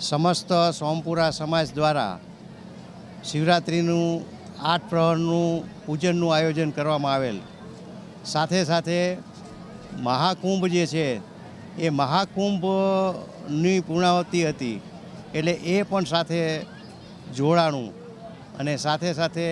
સમસ્ત સોમપુરા સમાજ દ્વારા શિવરાત્રિનું આઠ પ્રહરનું પૂજનનું આયોજન કરવામાં આવેલ. સાથે સાથે મહાકુંભ જે છે, એ મહાકુંભની પૂર્ણાવતી હતી, એટલે એ પણ સાથે જોડાણું અને સાથે સાથે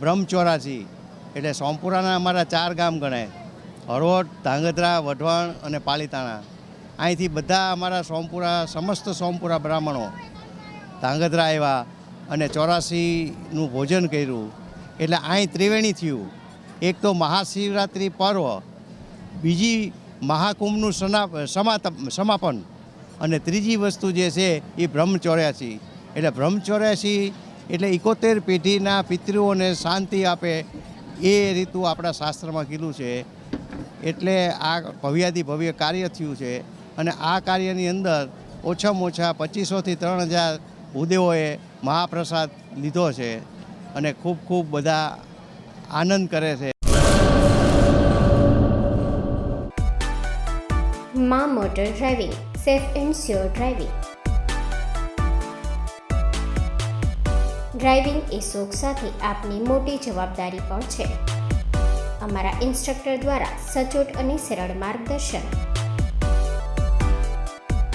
બ્રહ્મચોરાસી એટલે સોમપુરાના અમારા ચાર ગામ ગણાય. હળવદ ધાંગધ્રા, વઢવાણ અને પાલીતાણા. અહીંથી બધા અમારા સોમપુરા, સમસ્ત સોમપુરા બ્રાહ્મણો ધાંગધ્રા આવ્યા અને ચોરાસીનું ભોજન કર્યું. એટલે અહીં ત્રિવેણી થયું. એક તો મહાશિવરાત્રિ પર્વ, બીજી મહાકુંભનું સમાપન અને ત્રીજી વસ્તુ જે છે એ બ્રહ્મચોર્યાસી. એટલે બ્રહ્મચોર્યાસી એટલે એકોતેર પેઢીના પિતૃઓને શાંતિ આપે એ રીતું આપણા શાસ્ત્રમાં કીધું છે. એટલે આ ભવ્યાથી ભવ્ય કાર્ય થયું છે. અને આ કાર્યની અંદર ઓછામાં ઓછા પચીસોથી ત્રણ હજાર ભૂદેવોએ મહાપ્રસાદ લીધો છે અને ખૂબ ખૂબ બધા આનંદ કરે છે. મા motor driving, safe and sure driving. Driving એ શોખ સાથે આપની મોટી જવાબદારી પણ છે. અમારા ઇન્સ્ટ્રક્ટર દ્વારા સચોટ અને સરળ માર્ગદર્શન.